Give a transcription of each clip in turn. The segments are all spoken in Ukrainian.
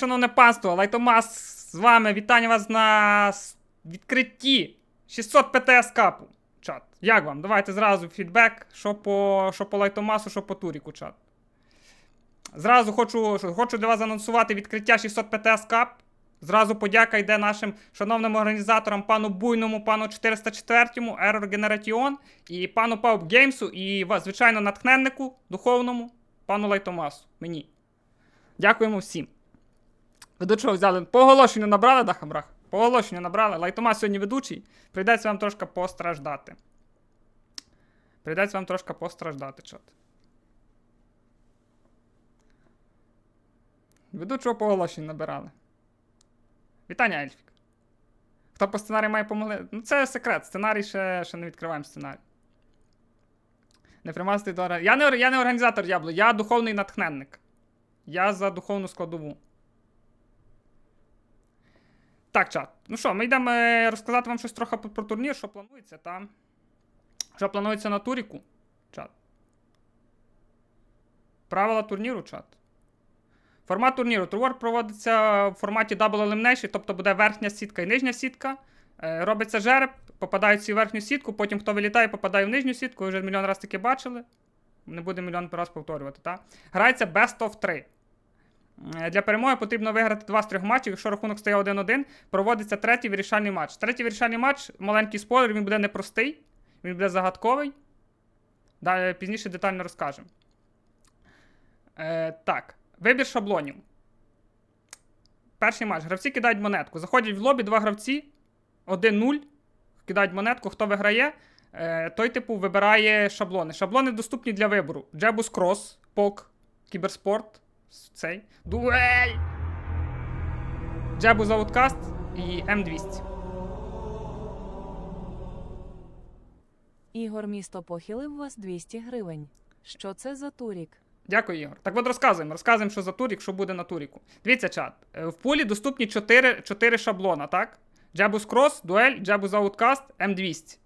Шановне панство! Лайтомас з вами. Вітання вас на відкритті 600 ПТС капу. Чат. Як вам? Давайте зразу фідбек, що по, що по Лайтомасу, що по Туріку, чат. Зразу хочу, хочу для вас анонсувати відкриття 600 ПТС кап. Зразу подяка йде нашим шановним організаторам, пану Буйному, пану 404, Error Generation і пану Пауп Геймсу, і звичайно, натхненнику духовному, пану Лайтомасу. Мені. Дякуємо всім. Ведучого взяли. По оголошенню набрали, да, Хамрах? По оголошенню набрали. Лайтомас сьогодні ведучий. Прийдеться вам трошки постраждати. Прийдеться вам трошки постраждати, чат. Ведучого по оголошенню набирали. Вітання, Ельфік. Хто по сценарію має помогли? Ну, це секрет. Сценарій ще, ще не відкриваємо сценарій. Не примазати до. Я не, я не організатор Діабло, я духовний натхненник. Я за духовну складову. Так, чат. Ну що, ми йдемо е, розказати вам щось трохи про, турнір, що планується, та? Що планується на туріку? Чат. Правила турніру, чат. Формат турніру. Турнір проводиться в форматі Double Elimination, тобто буде верхня сітка і нижня сітка. Е, робиться жереб, попадають всі в верхню сітку, потім хто вилітає, попадає в нижню сітку. Ви вже мільйон разів таки бачили. Не буде мільйон раз повторювати, так? Грається Best of 3. Е, Для перемоги потрібно виграти два з трьох матчів. Якщо рахунок стає 1-1, проводиться третій вирішальний матч. Третій вирішальний матч, маленький спойлер, він буде непростий, він буде загадковий. Далі пізніше детально розкажемо. Е, так, вибір шаблонів. Перший матч. Гравці кидають монетку. Заходять в лобі два гравці. 1-0. Кидають монетку. Хто виграє, е, той, типу, вибирає шаблони. Шаблони доступні для вибору. Джебус Крос, Пок, Кіберспорт. Цей. Дуель! Джебус Ауткаст і М200. Ігор місто похилив вас 200 гривень. Що це за турік? Дякую, Ігор. Так от розказуємо. Розказуємо, що за турік, що буде на туріку. Дивіться, чат. Е, В пулі доступні 4, 4 шаблона, так? Джебус Крос, Дуель, Джебус Ауткаст, М200.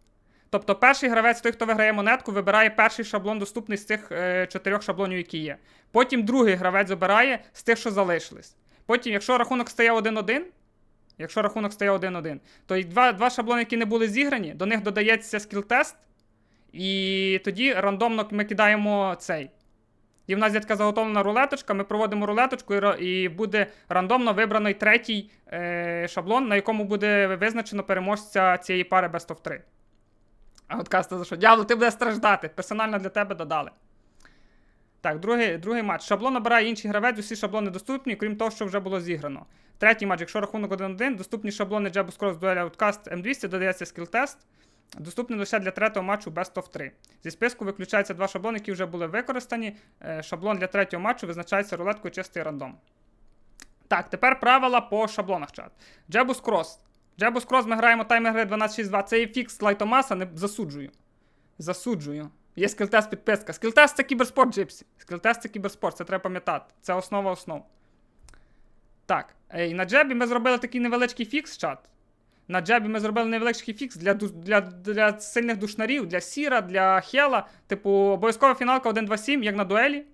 Тобто перший гравець, той, хто виграє монетку, вибирає перший шаблон, доступний з цих е, чотирьох шаблонів, які є. Потім другий гравець обирає з тих, що залишились. Потім, якщо рахунок стає 1-1, якщо рахунок стає 1-1, то два, два шаблони, які не були зіграні, до них додається скіл-тест, і тоді рандомно ми кидаємо цей. І в нас є така заготовлена рулеточка, ми проводимо рулеточку, і буде рандомно вибраний третій е, шаблон, на якому буде визначено переможця цієї пари Best of 3. А за що? Дявол, ти будеш страждати. Персонально для тебе додали. Так, другий, другий матч. Шаблон обирає інший гравець, усі шаблони доступні, крім того, що вже було зіграно. Третій матч, якщо рахунок 1-1, доступні шаблони Jabus Cross Duel Outcast M200, додається скіл-тест. Доступний лише для третього матчу Best of 3. Зі списку виключаються два шаблони, які вже були використані. Е, Шаблон для третього матчу визначається рулеткою чистий рандом. Так, тепер правила по шаблонах чат. Jabus Cross. Jabus Cross ми граємо таймер гри 12.6.2. Це є фікс лайтомаса, не засуджую. Засуджую. Є скілтест підписка. Скілтест це кіберспорт, Джипсі. Скілтест це кіберспорт, це треба пам'ятати. Це основа основ. Так, і на джебі ми зробили такий невеличкий фікс, чат. На джебі ми зробили невеличкий фікс для, для, для сильних душнарів, для Сіра, для Хела. Типу, обов'язкова фіналка 1-2-7, як на дуелі.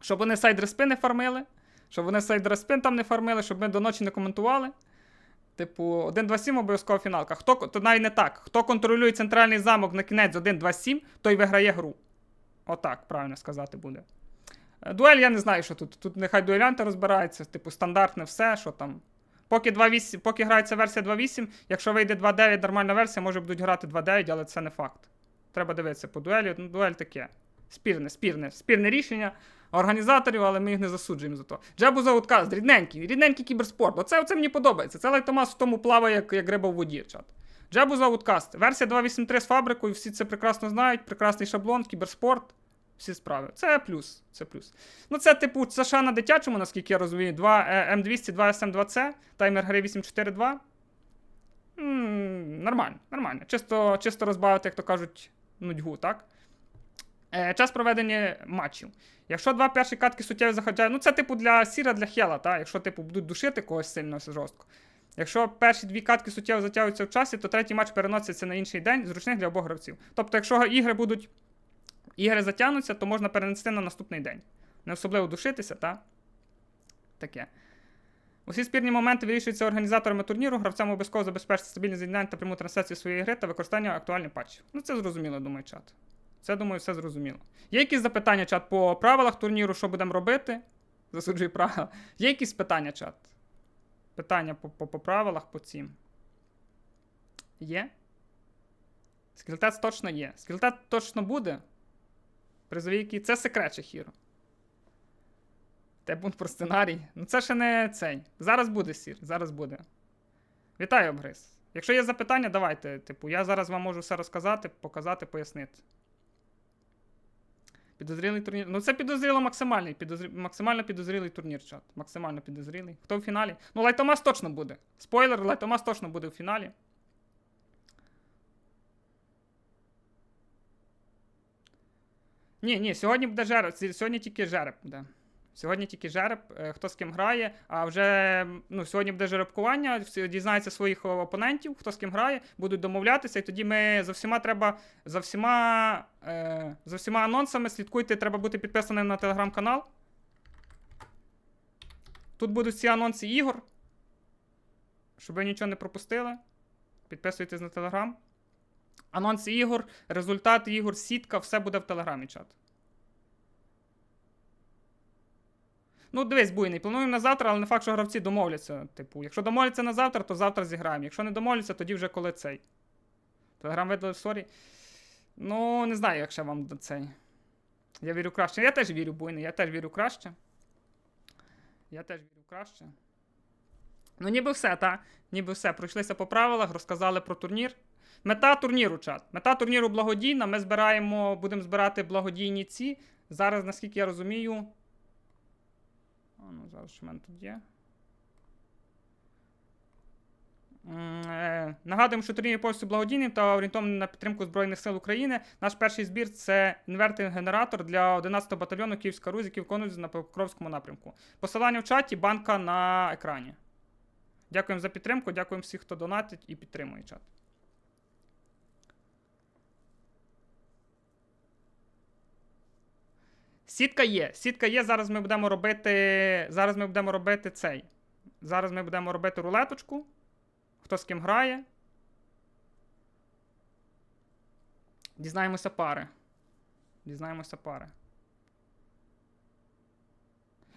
Щоб вони сайд-респи не фармили. Щоб вони сайд-респин там не фармили, щоб ми до ночі не коментували. Типу, 1-2-7 обов'язкова фіналка. Хто, то навіть не так. Хто контролює центральний замок на кінець 1-2-7, той виграє гру. Отак, правильно сказати буде. Е, Дуель я не знаю, що тут. Тут нехай дуелянти розбираються, типу, стандартне все, що там. Поки 2.8, поки грається версія 2.8, якщо вийде 2.9 нормальна версія, може будуть грати 2.9, але це не факт. Треба дивитися по дуелі. Ну, дуель таке. Спірне, спірне, спірне рішення організаторів, але ми їх не засуджуємо за то. Джебу за Outkast, рідненький, рідненький кіберспорт. Оце, оце мені подобається. Це Лайтомас в тому плаває, як, як риба в воді. Чат. Джебу за Outkast. Версія 2.8.3 з фабрикою, всі це прекрасно знають. Прекрасний шаблон, кіберспорт. Всі справи. Це плюс. Це плюс. Ну, це, типу, ще на дитячому, наскільки я розумію. 2 е, М200, 2 SM2C, таймер гри 842. М, Нормально, нормально. Чисто, чисто розбавити, як то кажуть, нудьгу, так? Е, час проведення матчів. Якщо два перші катки суттєво заходять, ну це типу для Сіра, для Хела, так? якщо типу будуть душити когось сильно жорстко. Якщо перші дві катки суттєво затягуються в часі, то третій матч переноситься на інший день, зручних для обох гравців. Тобто, якщо ігри будуть ігри затягнуться, то можна перенести на наступний день. Не особливо душитися, та? таке. Усі спірні моменти вирішуються організаторами турніру, гравцям обов'язково забезпечити стабільне з'єднання та пряму трансляцію своєї гри та використання актуальних патчів. Ну, це зрозуміло, думаю, чат. Це, думаю, все зрозуміло. Є якісь запитання, чат, по правилах турніру, що будемо робити? Засуджую правила. Є якісь питання, чат? Питання по, по, по правилах, по цим. Є? Скілтець точно є. Скілтець точно буде. Призові які. Це секрет Шахіру. Те пункт про сценарій. Ну це ще не цей. Зараз буде сір, зараз буде. Вітаю, Обгриз. Якщо є запитання, давайте. Типу, я зараз вам можу все розказати, показати, пояснити. Підозрілий турнір. Ну, це підозріло максимальний. Підозр... Максимально підозрілий турнір, чат. Максимально підозрілий. Хто в фіналі? Ну, Лайтомас точно буде. Спойлер, Лайтомас точно буде в фіналі. Ні, ні, сьогодні буде жереб. Сьогодні тільки жереб буде. Сьогодні тільки жереб, е, хто з ким грає, а вже ну, сьогодні буде жеребкування, всі дізнаються своїх опонентів, хто з ким грає, будуть домовлятися, і тоді ми за всіма треба, за всіма, е, за всіма анонсами слідкуйте, треба бути підписаним на телеграм-канал. Тут будуть всі анонси ігор. Щоб ви нічого не пропустили. Підписуйтесь на телеграм. Анонси ігор, результати ігор, сітка, все буде в телеграмі чат. Ну, дивись, буйний. Плануємо на завтра, але не факт, що гравці домовляться. Типу, якщо домовляться на завтра, то завтра зіграємо. Якщо не домовляться, тоді вже коли цей. Телеграм видали сорі. Ну, не знаю, як ще вам до цей. Я вірю краще. Я теж вірю, буйний, я теж вірю краще. Я теж вірю краще. Ну, ніби все, та? Ніби все. Пройшлися по правилах, розказали про турнір. Мета турніру, чат. Мета турніру благодійна. Ми збираємо, будемо збирати благодійні ці. Зараз, наскільки я розумію. А, ну, зараз що в мене тут є. Е, Нагадуємо, що турнір повністю благодійним та орієнтований на підтримку Збройних сил України. Наш перший збір це інвертор-генератор для 11-го батальйону Київська Русь, який виконується на Покровському напрямку. Посилання в чаті, банка на екрані. Дякуємо за підтримку, дякуємо всіх, хто донатить і підтримує чат. Сітка є. Сітка є. Зараз ми будемо робити. Зараз ми будемо робити цей. Зараз ми будемо робити рулеточку. Хто з ким грає. Дізнаємося пари. Дізнаємося пари.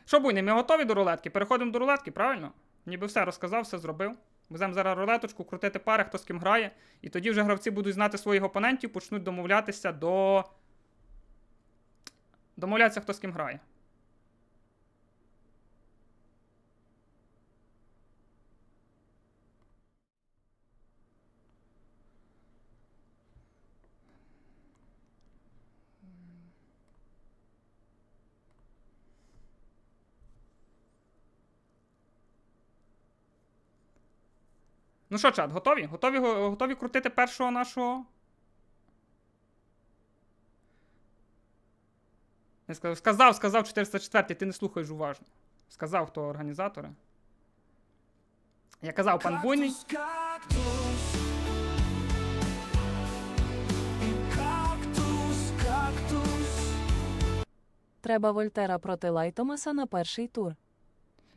Що буйне, ми готові до рулетки? Переходимо до рулетки, правильно? Ніби все розказав, все зробив. Будемо зараз рулеточку, крутити пари, хто з ким грає. І тоді вже гравці будуть знати своїх опонентів, почнуть домовлятися до. Домовлятися, хто з ким грає. Ну що, чат, готові? Готові, готові крутити першого нашого. Я сказав, сказав, сказав 404, ти не слухаєш уважно. Сказав, хто організатори. Я казав, пан Буйний. Кактус, кактус, кактус. Треба Вольтера проти Лайтомаса на перший тур.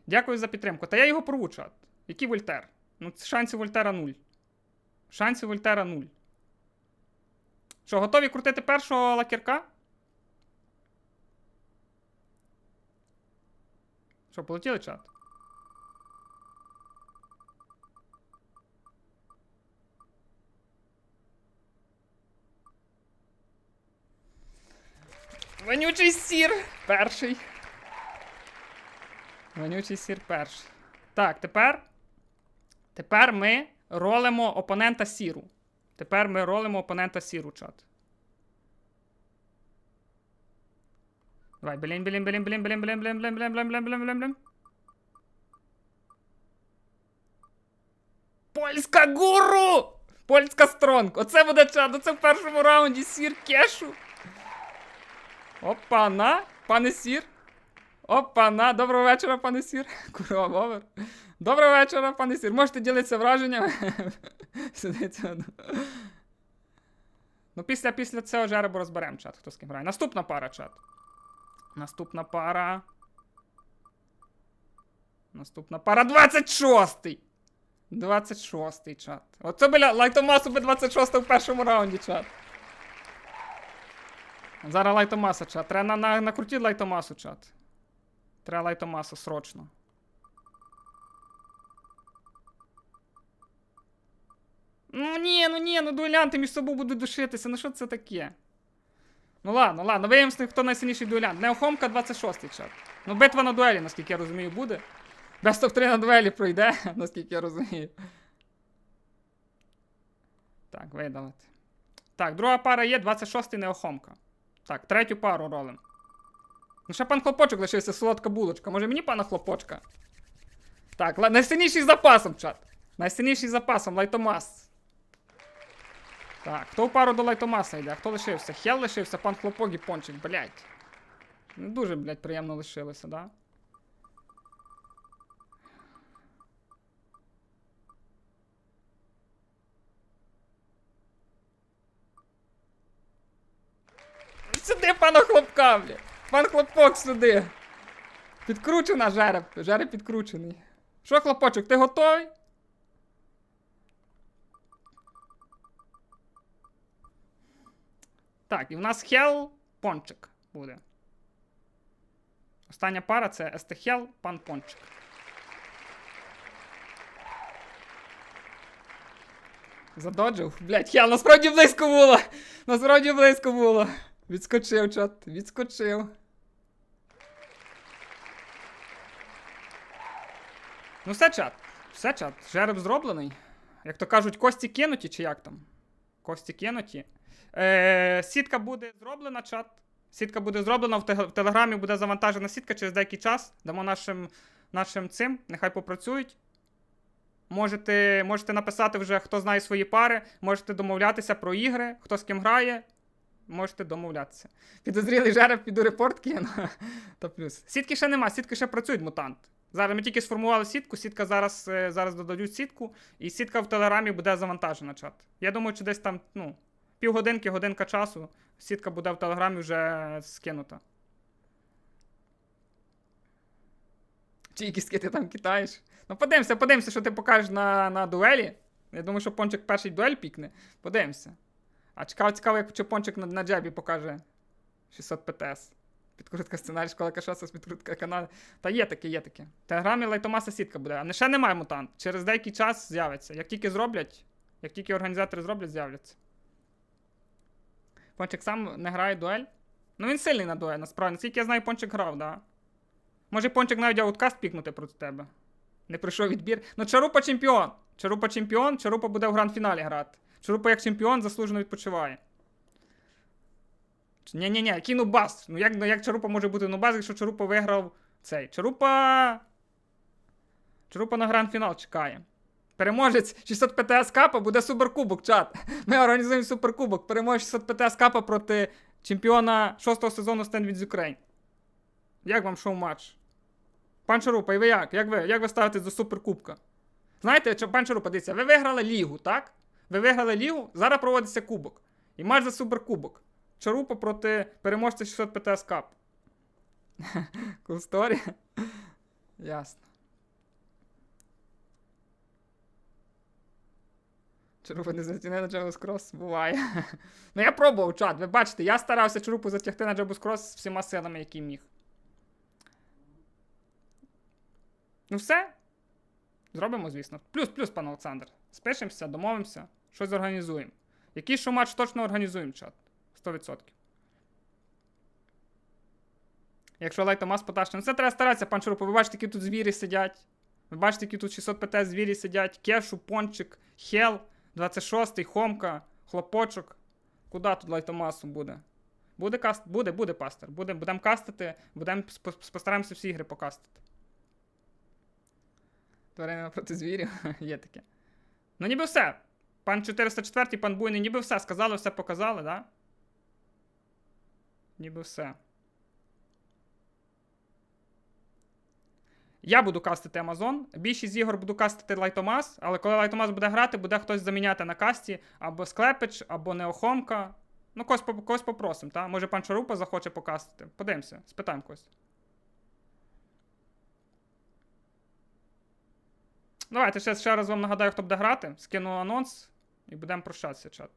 Дякую за підтримку. Та я його порву, чат. Який Вольтер? Ну, шансів Вольтера нуль. Шансів Вольтера нуль. Що, готові крутити першого лакірка? Що, полетіли чат? Вонючий сір! Перший. Вонючий сір перший. Так, тепер. Тепер ми ролимо опонента сіру. Тепер ми ролимо опонента сіру, чат. Давай, блін, блін, блін, блін, блін, блін, блін, блін, блін, блін, блін, блін, блін, блін. Польська гуру! Польська стронг. Оце буде чат. Оце в першому раунді сір кешу. Опа-на, пане сір. Опа-на, доброго вечора, пане сір. Курва, вовер. Доброго вечора, пане сір. Можете ділитися враженнями. Сидиться. Ну, після, після цього жеребу розберемо чат, хто з ким грає. Наступна пара, чат. Наступна пара. Наступна пара 26-й. 26-й чат. Оце, бля, Лайтомасу би 26 в першому раунді, чат. Зараз Лайтомаса, чат. Треба на, на, накрутіть Лайтомасу, чат. Треба Лайтомасу срочно. Ну ні, ну ні, ну дуелянти між собою будуть душитися. Ну що це таке? Ну ладно, ладно, виявимося, хто найсильніший дуелянт. Неохомка 26 чат. Ну, битва на дуелі, наскільки я розумію, буде. Best of 3 на дуелі пройде, наскільки я розумію. Так, видалити. Так, друга пара є, 26-й неохомка. Так, третю пару ролим. Ну, ще пан хлопочок лишився, солодка булочка. Може мені пана хлопочка? Так, найсильніший з запасом, чат. Найсильніший з запасом, Лайтомас. Так, хто в пару до Лайтомаса йде? Хто лишився? Хел лишився, пан хлопок і пончик, блядь. Не дуже, блядь, приємно лишилося, да? Сюди, пана хлопка, блядь. Пан хлопок сюди. Підкручена жереб. Жереб підкручений. Що, хлопочок, ти готовий? Так, і в нас Хел Пончик буде. Остання пара це Естехел, пан Пончик. Задоджив? Блять, Хел, насправді близько було! Насправді близько було. Відскочив, чат, відскочив. Ну, все чат. Все чат. Жереб зроблений. Як то кажуть, кості кинуті, чи як там? Кості кинуті. Е, сітка буде зроблена, чат. Сітка буде зроблена, в, телеграмі буде завантажена сітка через деякий час. Дамо нашим, нашим цим, нехай попрацюють. Можете, можете написати вже, хто знає свої пари, можете домовлятися про ігри, хто з ким грає. Можете домовлятися. Підозрілий жереб піду репорт кину. Та плюс. Сітки ще нема, сітки ще працюють, мутант. Зараз ми тільки сформували сітку, сітка зараз, е, зараз додають сітку, і сітка в телеграмі буде завантажена чат. Я думаю, що десь там, ну, півгодинки, годинка часу, сітка буде в телеграмі вже скинута. Чи які скити ти там кидаєш? Ну, подивимося, подивимося, що ти покажеш на, на дуелі. Я думаю, що пончик перший дуель пікне. Подивимося. А цікаво, цікаво, як чи пончик на, на джебі покаже 600 ПТС. Підкрутка сценарій, школа кашаса підкрутка каналу. Та є таке, є таке. В телеграмі Лайтомаса сітка буде. А не ще немає мутант. Через деякий час з'явиться. Як тільки зроблять, як тільки організатори зроблять, з'являться. Пончик сам не грає дуель. Ну він сильний на дуель, насправді. Наскільки я знаю, пончик грав, да. Може пончик навіть ауткаст пікнути проти тебе. Не пройшов відбір. Ну, Чарупа чемпіон. Чарупа чемпіон, Чарупа буде в гранд-фіналі грати. Чарупа як чемпіон заслужено відпочиває. ні ні ні який нубас? Ну як, ну як Чарупа може бути нубас, якщо Чарупа виграв цей? Чарупа. Чарупа на гранд-фінал чекає. Переможець 600 ПТС Капа буде суперкубок, чат. Ми організуємо суперкубок. Переможець 600 ПТС Капа проти чемпіона 6 сезону Stand with Ukraine. Як вам шоу-матч? Пан Чарупа, і ви як? Як ви, як ви ставитесь до суперкубка? Знаєте, пан Чарупа, дивіться, ви виграли лігу, так? Ви виграли лігу, зараз проводиться кубок. І матч за суперкубок. Чарупа проти переможця 600 ПТС Кап. Cool. Ясно. Чарупа не затягне на Джабус Крос, буває. ну я пробував чат. Ви бачите, я старався Чарупу затягти на Джабус Крос всіма силами, які міг. Ну все. Зробимо, звісно. Плюс, плюс, пан Олександр. Спишемося, домовимося, щось організуємо. Якийсь шоу-матч точно організуємо, чат. 100%. Якщо Лайтомас потащить. Ну це треба старатися, пан Шурупо. Ви бачите, які тут звірі сидять. Ви бачите, які тут 600 ПТ звірі сидять. Кешу, Пончик, Хел, 26-й, Хомка, Хлопочок. Куди тут Лайтомасу буде? Буде каст? Буде, буде пастор. Буде, будемо кастити, будемо постараємося всі ігри покастити. Тварина проти звірів. Є таке. Ну ніби все. Пан 404, пан Буйний, ніби все. Сказали, все показали, да? Ніби все. Я буду кастити Amazon. Більшість ігор буду кастити Лайтомас, але коли Лайтомас буде грати, буде хтось заміняти на касті або Склепич, або Неохомка. Ну, когось, когось попросимо, та? Може пан Шарупа захоче покастити. Подивимося, спитаємо когось. Давайте ще, ще раз вам нагадаю, хто буде грати. Скину анонс і будемо прощатися, чат.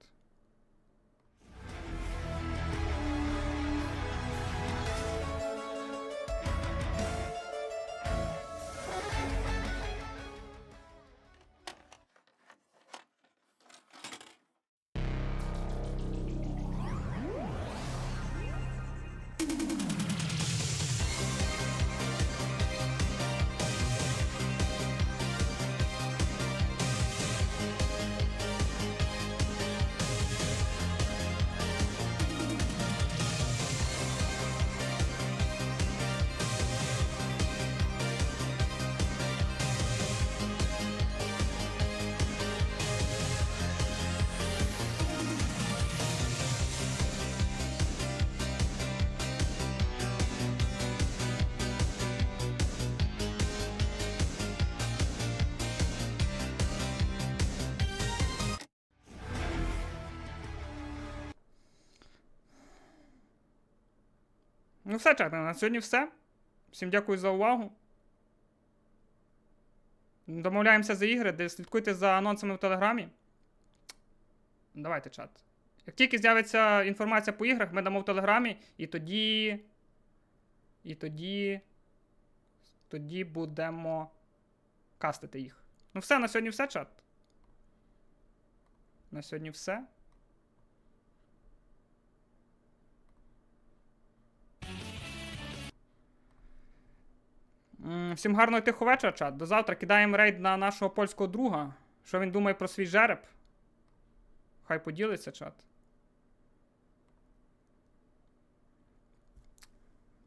Ну, все, чат, на сьогодні все. Всім дякую за увагу. Домовляємося за ігри, де слідкуйте за анонсами в Телеграмі. Давайте чат. Як тільки з'явиться інформація по іграх, ми дамо в Телеграмі, і тоді. І тоді. Тоді будемо кастити їх. Ну, все, на сьогодні все, чат. На сьогодні все. Всім гарного тихого вечора, чат. До завтра кидаємо рейд на нашого польського друга. Що він думає про свій жереб? Хай поділиться, чат.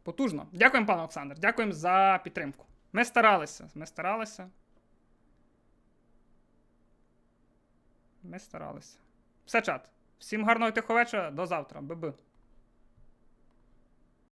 Потужно. Дякуємо, пане Олександр. Дякуємо за підтримку. Ми старалися. Ми старалися. Ми старалися. Все, чат. Всім гарного тихого вечора. До завтра. Би-би.